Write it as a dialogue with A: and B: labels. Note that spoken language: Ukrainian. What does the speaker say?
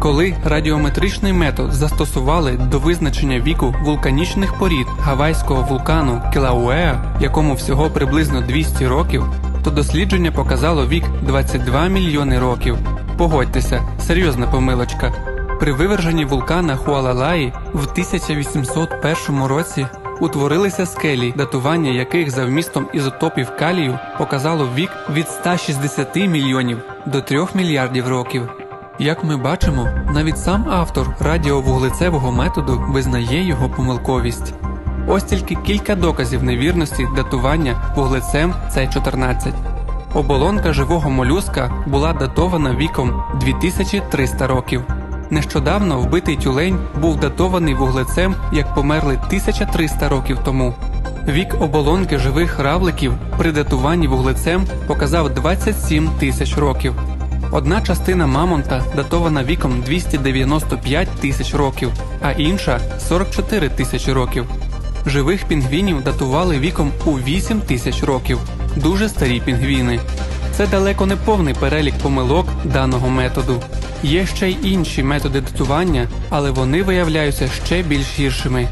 A: Коли радіометричний метод застосували до визначення віку вулканічних порід гавайського вулкану Кілауеа, якому всього приблизно 200 років, то дослідження показало вік 22 мільйони років. Погодьтеся, серйозна помилочка. При виверженні вулкана Хуалалаї в 1801 році утворилися скелі, датування яких за вмістом ізотопів калію показало вік від 160 мільйонів до 3 мільярдів років. Як ми бачимо, навіть сам автор радіовуглецевого методу визнає його помилковість. Ось тільки кілька доказів невірності датування вуглецем С14. Оболонка живого молюска була датована віком 2300 років. Нещодавно вбитий тюлень був датований вуглецем як померли 1300 років тому. Вік оболонки живих равликів при датуванні вуглецем показав 27 тисяч років. Одна частина мамонта датована віком 295 тисяч років, а інша 44 тисячі років. Живих пінгвінів датували віком у 8 тисяч років. Дуже старі пінгвіни. Це далеко не повний перелік помилок даного методу. Є ще й інші методи датування, але вони виявляються ще більш гіршими.